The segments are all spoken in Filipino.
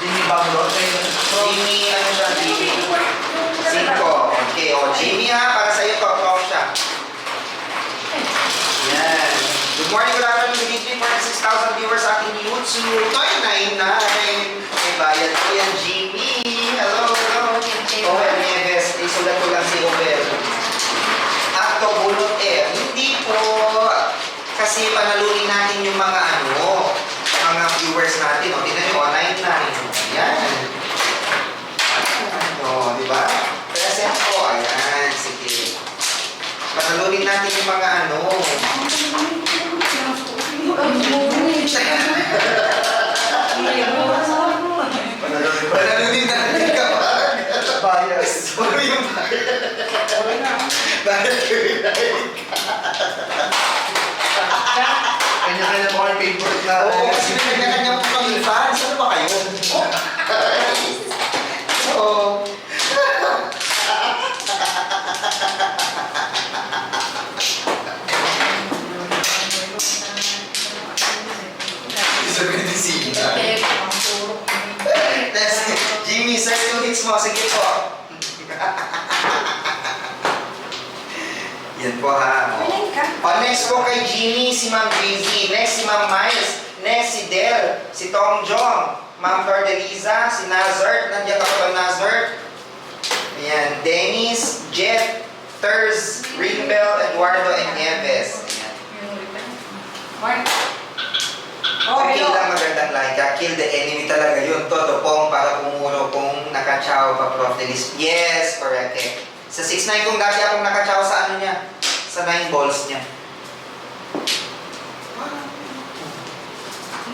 Jimmy Banglo. Jimmy, ano siya? Jimmy. Cinco. Okay, o. Jimmy ha, para sa'yo to. Prof siya. Yan. Good morning, good afternoon, good evening. 46,000 viewers sa aking YouTube. Toy 99. May bayad ko yan, Jimmy. Hello, hello. Oh, Nieves. Isulat ko lang si Ober. Acto Bulot Air. Hindi po. Kasi panalunin natin yung mga ano, mga viewers natin. O, tingnan nyo, 99. Yan. Ano, di ba? Present po. Ayan, sige. Panalunin natin yung mga ano. Panalunin natin kapag. Bias. Ano yung Bakit Kanya-kanya po kayo favorite na. Oo, kasi kanya-kanya po kami Jimmy, sir, two hits mo. Sige po. Yan po ha. O, next po kay Jimmy, si Ma'am JZ. Next si Ma'am Miles. Next si Del. Si Tom Jong. Ma'am Flordeliza. Si Nazart. Nandiyan ka pa ba, Nazart? Ayan. Dennis, Jeff, Ters, Ringbell, Eduardo, and Nieves. Ayan. Okay lang magandang ka. Kill the enemy talaga yun. Todo pong para pumuro kung nakachaw pa Prof. Delis. Yes, correct eh. Sa 6'9 kung dati akong nakachaw sa ano niya. Sa 9 balls niya.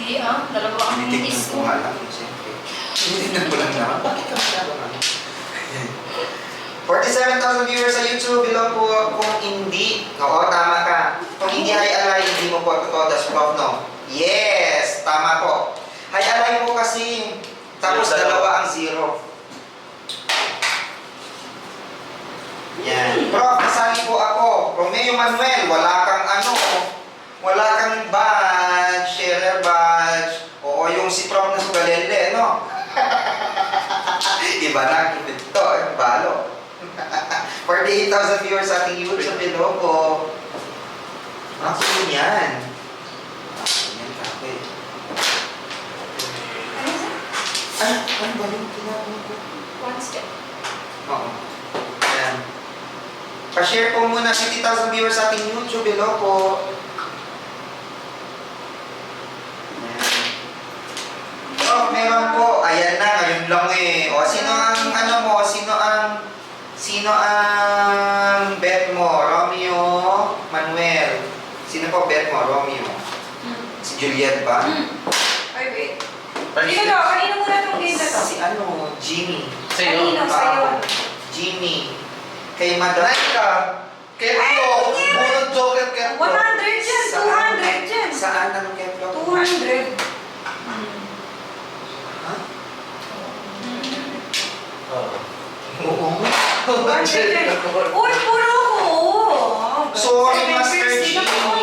Hindi ah, dalawa ang Tinitignan ko nga lang. Siyempre. Tinitignan ko lang naman. Bakit ka ano? 47,000 viewers sa YouTube. Below po kung hindi. Oo, tama ka. Kung hindi ay alay, hindi mo po totoo. Das prof, no? Yes! Tama po. Hay alay po kasi. Tapos Zero, dalawa. dalawa ang zero. Yan. Prof, nasali po ako. Romeo Manuel, wala kang ano. Wala kang badge, sharer badge. Oo, yung si Prof na Sugalele, no? Na, ito, yung balo. 48,000 viewers sa ating YouTube, po. Ang sino yan? Ah, yan, kape. Ah, ano ba yung ko? One step. Oo. Ayan. Pa-share po muna 50,000 viewers sa ating YouTube. Po. Ayan. Oh, meron po. Ayan na, ngayon lang eh. O, sino ang bet mo? Romeo Manuel. Sino po bet mo? Romeo. Si Juliet ba? Ay, wait. Kanino to? Kanino muna itong game na to? Si ano? Jimmy. Kanino sa'yo? Jimmy. Kay Madam. Like ka. Keplo. Ay, hindi. Murang joker keplo. 100 dyan, 200 dyan. Saan ang Keplo? 200. Ha? Oo. Oo. 200. Uy, puro ko. Sorry, Seven Master